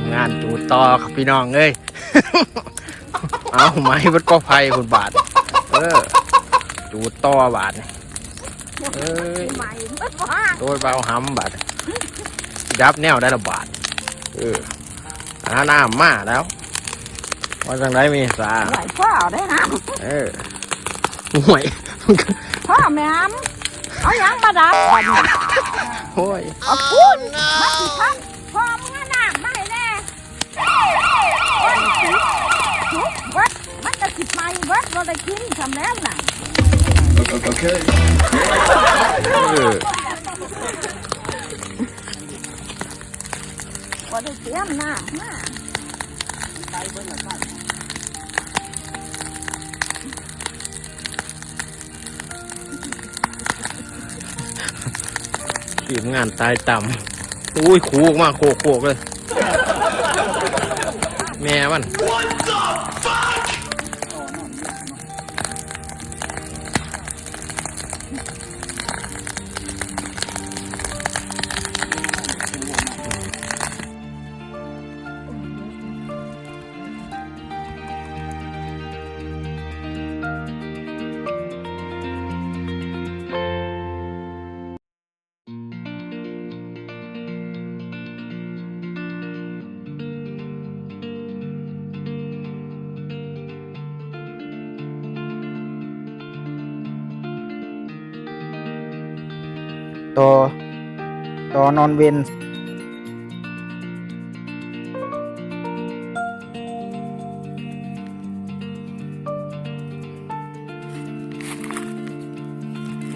มงานจูดต่อครับพี่น้องเอ้ย เอาไม้มันก็ไผ่คุณบาท เออ จูดต่อบาทนี่เอ้ยใหม่เมื่อวานโดยเบาหำบาทยับแนวได้ละบาท เออหาน้ำมาแล้ว ว่าจังไรมีสาไหวพ่อได้ห้ามเออห่วยพ่อแม่มเอาหยังมาดับก่อนเนี่ยโอ้ยเอาคุณมาสิท่านพ่อมึงเอาน้ำมาให้แน่วันสิทุกวัดมันจะสิบไม้วัดเรา ได้กินทำแล้วน่ะ Okay. เออก็ได้เตรียมน้ำมาทีมงานตายต่ำอุ้ยคูออกมาโคกโคกเลย แม่มัน ต่อ ต่อนอนเวน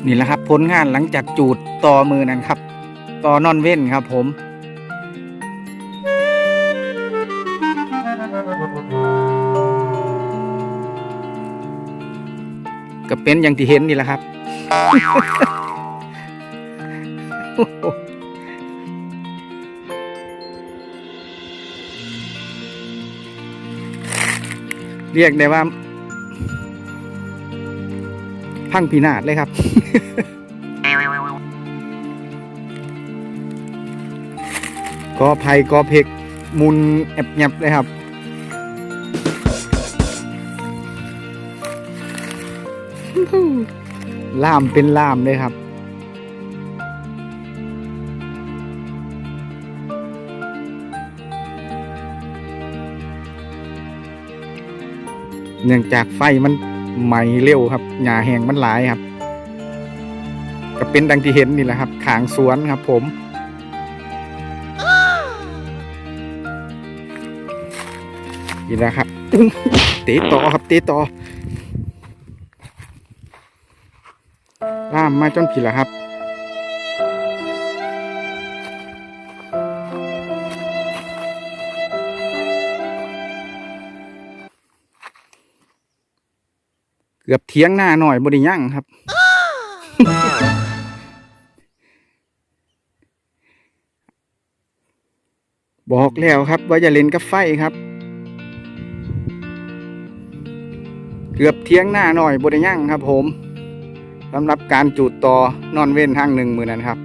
นี่แหละครับผลงานหลังจากจูดต่อมือนั้นครับ ต่อนอนเว้นครับผมก็เป็นอย่างที่เห็นนี่แหละครับ เรียกได้ว่า พังพินาศเลยครับ กอไผ่กอเพกมุนแอบแยบเลยครับล่ามเป็นล่ามเลยครับ เนื่องจากไฟมันไหม้เร็วครับหญ้าแห้งมันหลายครับ ก็เป็นดังที่เห็นนี่แหละครับขางสวนครับ ผมนี่แหละครับเตะต่อครับเตะต่อล่ามมาจนผิดแล้วครับ กือบเทียงหน้าหน่อยบริยั่งครับ บอกแล้วครับ ว่าอย่าเล่นกับไฟครับ เกือบเทียงหน้าหน่อยบริยั่งครับ ผมสำหรับการจูดต่อนอนเว้นทางหนึ่งมือนั้นครับ